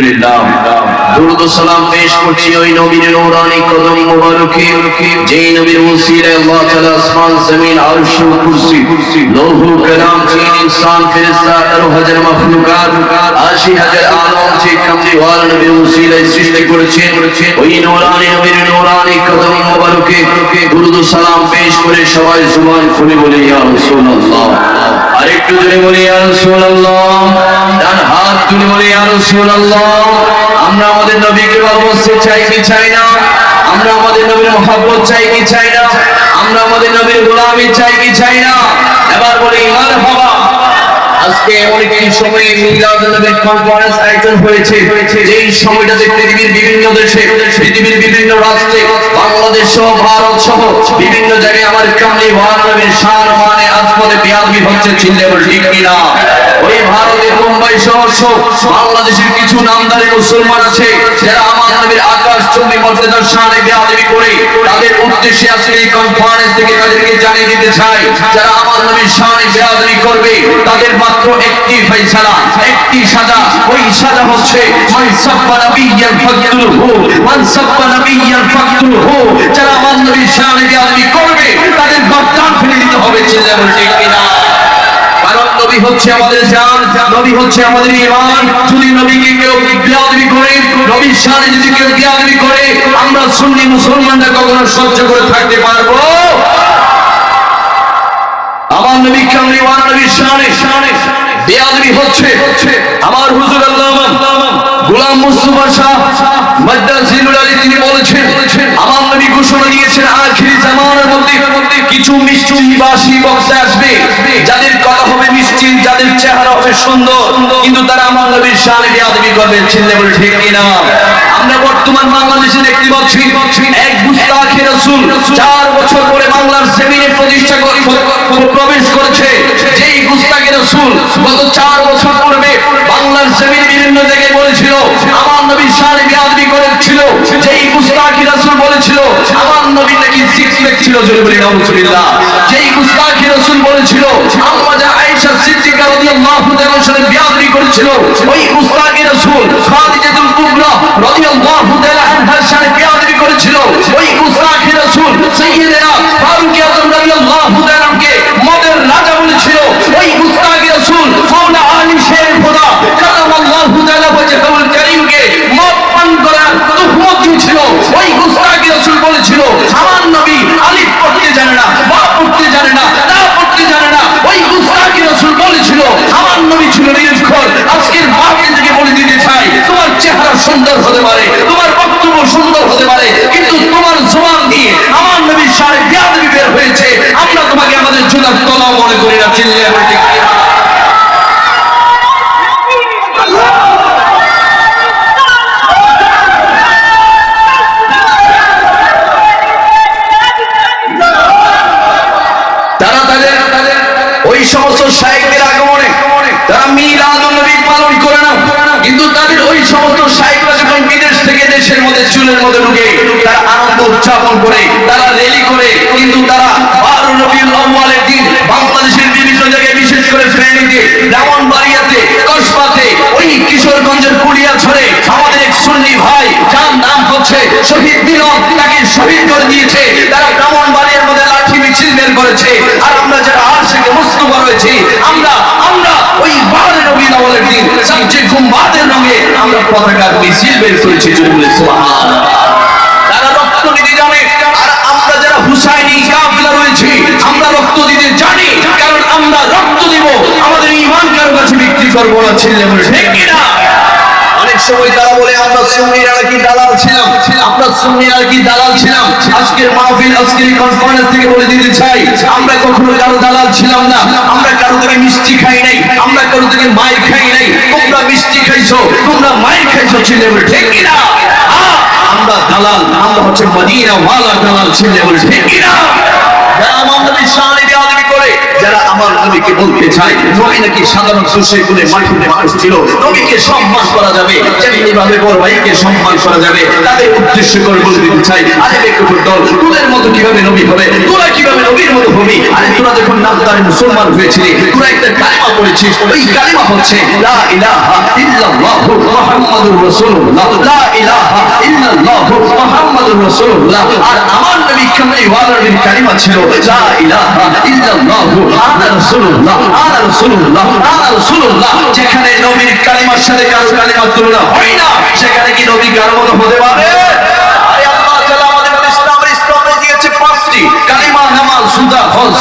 আলহামদুলিল্লাহ। দুরুদ সালাম পেশ করছি ওই নবীর নূরানি কদম মুবারকে, যেই নবীর ওসিলায় আল্লাহ তাআলা আসমান, জমিন, আরশ কুরসি, লৌহ, কালাম, জিন, ইনসান, ফেরেশতা আর হাজার মাখলুকাত, আশি হাজার আলম যে কামলিওয়ালা নবীর ওসিলায় সৃষ্টি করেছেন, ওই নূরানি নবীর নূরানি কদম মুবারকে, দুরুদ সালাম পেশ করে সবাই জুবান খুলে বলে, ইয়া রাসূলুল্লাহ। আরেকটু জোরে বলি ডান হাত তুলে বলি আর আমরা আমাদের নবীকে ভালোবাসতে চাই কি চাই না? আমরা আমাদের নবীর মহাব্বত চাই কি চাই না? আমরা আমাদের নবীর গোলামি চাই কি চাই না? এবার বলি মারহাবা আজকে এমন একটি সময়ে মিলাদ নবীর কনফারেন্স আয়োজন হয়েছে। যেই সময়টাতে পৃথিবীর বিভিন্ন দেশে, পৃথিবীর বিভিন্ন রাষ্ট্রে, বাংলাদেশ সহ, ভারত সহ বিভিন্ন জায়গায় আমার কামলি নবীর সার মানে আজমলে বিয়াদবি হচ্ছে চিল্লে ঠিক কিনা? ওই ভারতের মুম্বাই সহ বাংলাদেশের কিছু নামদারি মুসলমান আছে, যারা আমার নবীর আকাশ চুম্বি মর্যাদার শানে বিয়াদবি করে তাদের উদ্দেশ্যে আজকে এই কনফারেন্স থেকে তাদেরকে জানিয়ে দিতে চাই, যারা আমার নবীর শানে বিয়াদবি করবে, তাদের মাত্র একটি ফয়সালা, একটি সাজা, ওই সাজা হচ্ছে, মান সাব্বা নাবিয়ান ফাকতুলহু মান সাব্বা নাবিয়ান ফাকতুলহু যারা আমার নবীর শানে বিয়াদবি করবে, তাদের গর্দান ফেলে দিতে হবে চিল্লা ঠিক কিনা? নবী হচ্ছে আমাদের জান, নবী হচ্ছে আমাদের ঈমান। যদি নবীকে কেউ বিয়াদবি করে, নবীর শানে যদি কেউ বিয়াদবি করে, আমরা সুন্নি মুসলমানরা কখনো সহ্য করে থাকতে পারব? আমার নবী কামলিওয়ান নবীর শানে শানে বেয়াদবি হচ্ছে। আমার হুজুর আল্লাহ গোলাম মুস্তফা শাহ মাদ্দাজিলুল আলী তিনি বলেছেন, আমার নবী ঘোষণা দিয়েছেন, আখিরি জামানার মধ্যে কিছু মিষ্টি বাসী বক্তা আসবে, যাদের কথা হবে মিষ্টি যাদের চেহারা হবে সুন্দর, কিন্তু তারা আমার নবীর শানে বেয়াদবি করবে ছিনলে বলে ঠিক কিনা? আমরা বর্তমান বাংলাদেশে দেখতে পাচ্ছি এক মুস্তাখে রাসূল, চার বছর পরে বাংলার জমিনে প্রতিষ্ঠা করে প্রবেশ করেছে। যেই গুস্তাখে রাসূল গত চার বছর পূর্বে বাংলার জমিনে বিভিন্ন জায়গায় বলেছিল, আমার নবীর শানে বিয়াদবি গুস্তাখে রাসূল বলেছিল, আমার নবী নাকি সিক্স প্যাক ছিল, জোরে বলি, নাউজুবিল্লাহ। যেই গুস্তাখি রাসূল বলেছিল, আম্মা যা আয়েশা সিদ্দিকা রাদিয়াল্লাহু তাআলার সাথে বিয়াদবি করেছিল, ওই গুস্তাখি রাসূল খাদিজাতুল কুবরা রাদিয়াল্লাহু তাআলা আনহার সাথে মনে করি না কিনা? তারা তাদের ওই সমস্ত শাইখদের আগমনে তারা মিলাদ নবী পালন করে না কিন্তু তাদের ওই সমস্ত শাইখরা যখন বিদেশ থেকে দেশের মধ্যে চুলের মধ্যে ঢুকে তারা আনন্দ উদযাপন করে, তারা রেলি করে, কিন্তু তারা বারো রবিউল আউয়ালের দিন বাংলাদেশের শহীদ মিলন তাকে শহীদ করে দিয়েছে। তারা ব্রাহ্মণবাড়িয়ার মধ্যে লাঠি, মিছিল বের করেছে। আর আমরা যারা আশিকে মুস্তফা রয়েছি, আমরা আমরা ওই রবিউল আউয়ালের দিন সবচেয়ে গুম্বাদের রঙে আমরা পতাকার মিছিল বের করেছি রক্ত আর আমরা রক্ত জানি, কারণ রক্ত দিব, আমাদের ঈমান কারও কাছে বিক্রি করব না ঠিক কি না অনেক সময় তারা বলে আমরা সুন্নিরা নাকি দালাল ছিলাম। আমরা সুন্নিরা কি দালাল ছিলাম। আজকের মাহফিল আজকের কনফারেন্স থেকে বলে দিতে চাই আমরা কখনো কারও দালাল ছিলাম না। আমরা কারও থেকে মিষ্টি খাই নাই। আমরা কারও থেকে মায়ের খাই নাই। তোমরা মিষ্টি খাইছো তোমরা মায়ের খাইছো ছেলে ঠিক কি না? হ্যাঁ, আমরা দালাল আমরা হচ্ছে মদিনা ওয়ালা দালাল ছেলে ঠিক কি না? যারা করে যারা আমার নবীকে বলতে চায়, নবী নাকি সাধারণ দোষে গুণে মাটিতে মানুষ ছিল, নবীকে সম্মান করা যাবে যেমনি ভাবে বড় ভাইকে সম্মান করা যাবে, তাদের উদ্দেশ্য করে বলে দিতে চাই, আরে একটু দল, তোদের মতো কীভাবে নবী হবে, তোরা কীভাবে নবীর হবি আরে তোরা যখন নামদারে মুসলমান হয়েছিলি, তোরা একটা কালিমা পড়েছিস, ওই কালিমা হচ্ছে, লা ইলাহা ইল্লাল্লাহু মুহাম্মাদুর রাসূলুল্লাহ, লা ইলাহা ইল্লাল্লাহু মুহাম্মাদুর রাসূলুল্লাহ। আর আমার নবী কামলি ওয়ালার কালিমা ছিল, লা ইলাহা ইল্লাল্লাহু আনা রাসূলুল্লাহ আনা রাসূলুল্লাহ আনা রাসূলুল্লাহ। যেখানে নবীর কালিমার সাথে কারও কালিমা তুলনা হয় না, সেখানে কি নবী কারও হতে পারে? পাঁচটি কালিমা, নামাজ সুজা হজ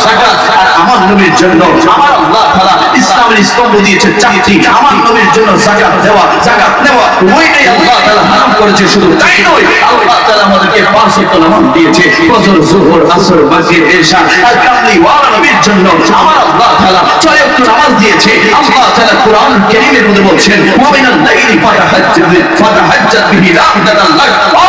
আর আমার নবীর জন্য আমার আল্লাহ তাআলা ইসলামের স্তম্ভ দিয়েছে চারটি, আমার নবীর জন্য যাকাত দেওয়া, যাকাত নেওয়া, ওইটাই আল্লাহ তাআলা হারাম করেছে শুধু, তাই নয়, আল্লাহ তাআলা আমাদেরকে পাঁচ ওয়াক্ত দিয়েছে, ফজর যোহর আসর, মাগরিব, এশা, আর কামলি ওয়ালা নবীর জন্য আমার আল্লাহ তাআলা ছয় নামাজ দিয়েছে, আল্লাহ তাআলা কোরআন কারীমের মধ্যে বলছেন মুমিনাল লাইলি ফাতাহাজ্জাদ ফাতাহাজ্জাদ বিহি রাহমাতাল লাক ওয়া মুহাম্মাদুর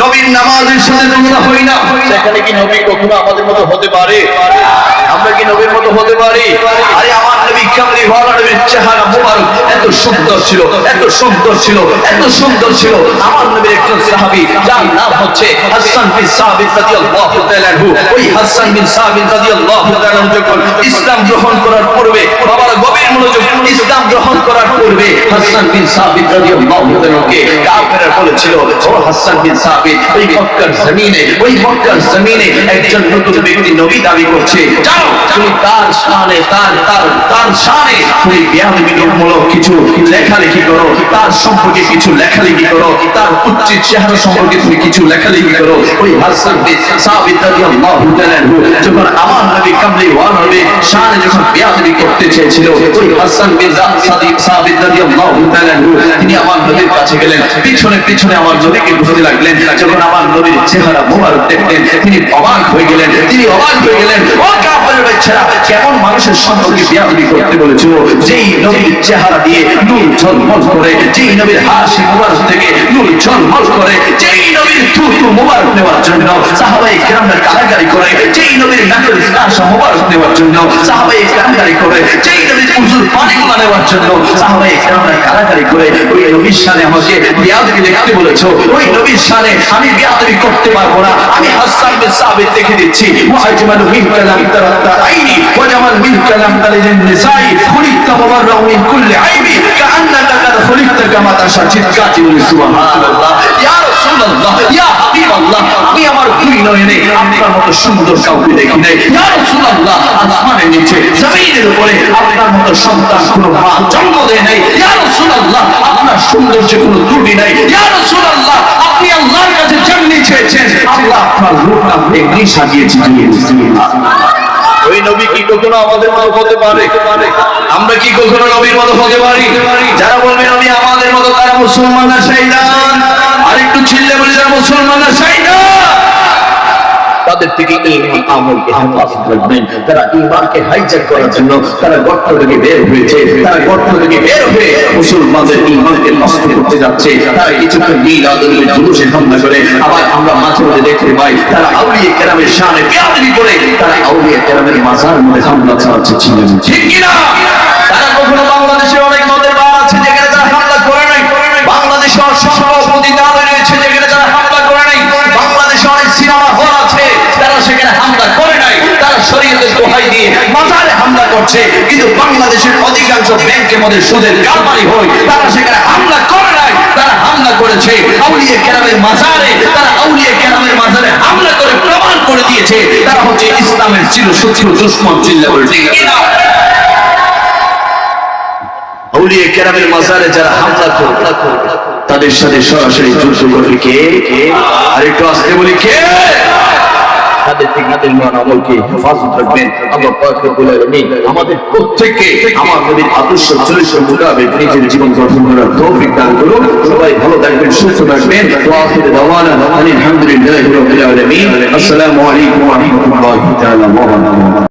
নবীর নামাজের সাথে তুলনা হই না। সেখানে কি নবী কখনো আমাদের মতো হতে পারে? আমরা কি নবীর মতো হতে পারি? আরে আমার নবী কামলি নবীর চেহারা মুবারক এত সুন্দর ছিল এত সুন্দর ছিল এত সুন্দর ছিল। আমার নবীর একজন সাহাবী যার নাম হচ্ছে হাসান বিন সাবিত রাদিয়াল্লাহু তাআলা ওই হাসান বিন সাবিত রাদিয়াল্লাহু তাআলা যখন ইসলাম গ্রহণ করার পূর্বে বাবার গভীর মনোযোগ ইসলাম গ্রহণ করার পূর্বে হাসান বিন সাবিত রাদিয়াল্লাহু তাআলাকে কাফেররা বলেছিল ও হাসান বিন সাবিত ওই মক্কার জমিনে ওই মক্কার জমিনে একজন নতুন ব্যক্তি নবী দাবি করছে। জানো তুমি তার শানে তার তার তার শানে তুমি বিয়াদবিমূলক কিছু লেখালেখি করো তার সম্পর্কে কিছু লেখালেখি করো তার উচ্চ চেহারা সম্পর্কে তুমি কিছু লেখালেখি করো। ওই হাসান বিন সাবিত রাদিয়াল্লাহু তাআলা যখন আমার নবী কামলি ওয়ান হবে শানে যখন বিয়াদবি করতে চেয়েছিল। ওই হাসান বিন সাদিক সাবিত রাদিয়াল্লাহু তাআলা তিনি আমার নবীর কাছে গেলেন। পিছনে পিছনে আমার নবীকে বুঝতে লাগলেন, যখন আমার নবীর চেহারা মোবারক দেখলেন, তিনি অবাক হয়ে গেলেন। তিনি অবাক হয়ে গেলেন, ও কাফেরের বাচ্চারা, কেমন মানুষের সম্পর্কে বিয়াদবি করতে বলেছিল যেই নবীর চেহারা দিয়ে নূর ঝলমল করে, যেই নবীর হাসি মোবারক থেকে নূর ঝলমল করে, যেই নবীর থুতু মোবারক নেওয়ার জন্য সাহাবাই কেরামের কারাগারি করে, যেই নবীর নাকের আশা মোবারক নেওয়ার জন্য সাহাবাই কারাগারি করে, যেই নবীর পানিগুলো নেওয়ার জন্য সাহাবাই কেরামের কারাগারি করে ওই নবীর সামনে আমাকে বিয়াদবি লিখতে বলেছ, ওই নবীর সামনে আমি বিয়াদবি করতে পারব না। আমি হাসান বিন সাবিত দেখে দিচ্ছি ওয়াজমালু মিন কালাম তারাত্তা আইনি ওয়াজমাল মিন কালাম তালিজিন নিসাই, খুলিকতা মুবাররাউ মিন কুল্লি আইবি কাআন্নাকা কাদ খুলিকতা কামা তাশা চিৎকার সুবহানাল্লাহ। ইয়া রাসূলুল্লাহ, ইয়া হাবিবাল্লাহ, আমি নয়নে আপনার মতো সুন্দর কাউকে দেখি নাই। আসমানের নিচে, জমিনের উপরে আপনার মতো সন্তান কোনো জন্ম দেয় নাই। আপনার কোনো ত্রুটি নাই। আপনি আল্লাহর কাছে চেয়েছেন আল্লাহ আপনার সাজিয়েছি ওই নবী কি কখনো আমাদের মতো হতে পারে? আমরা কি কখনো নবীর মতো হতে পারি? যারা বলবে, নবী আমাদের মতো তারা মুসলমানরা শাইদান আরেকটু ছিল্লে বলে যারা মুসলমানরা শাইদান তাদের থেকে তারা ইমানকে হাইজ্যাক করার জন্য তারা গর্ত থেকে বের হয়েছে। তারা গর্ত থেকে বের হয়ে মুসলমানদের ইমানকে নষ্ট করতে যাচ্ছে। তারা কিছুক্ষণ জুলুসে হামলা করে। আবার আমরা মাঝে মাঝে দেখতে পাই, তারা আউলিয়ে কেরামের শানে করে। তারা আউলিয়ে কেরামের মধ্যে হামলা চালাচ্ছে ঠিক কিনা? তারা কখনো বাংলাদেশে অনেক মদের বার আছে যেখানে তারা সেখানে হামলা করে নাই। তারা শরীয়তের দোহাই দিয়ে মাজারে হামলা করছে। কিন্তু বাংলাদেশের অধিকাংশ ব্যাংকের মধ্যে সুদের কারবারি হয়। তারা সেখানে হামলা করে নাই। তারা হামলা করেছে। আউলিয়া কেরামের মাজারে, তারা আউলিয়া কেরামের মাজারে হামলা করে প্রমাণ করে দিয়েছে। তারা হচ্ছে ইসলামের চির শত্রু দুশ্মন চিল্লা বলে ঠিক? আউলিয়া কেরামের মাজারে যারা হামলা করবে তাদের সাথে সরাসরি যুদ্ধ করবে কে? আর একটু আসতে বলি, কে? তাদের মান আমলকে হেফাজত রাখবেন। আল্লাহ পাক রব্বুল আলামিন আমাদের প্রত্যেককে আমার নবীর আদর্শ চরিত্র মোতাবেক নিজের জীবন গঠন করার তৌফিক দান করুন। সবাই ভালো থাকবেন, সুস্থ থাকবেন। ওয়া দাওয়ানা আলহামদুলিল্লাহি রাব্বিল আলামিন। আসসালামু আলাইকুম ওয়া রাহমাতুল্লাহি তাআলা ওয়া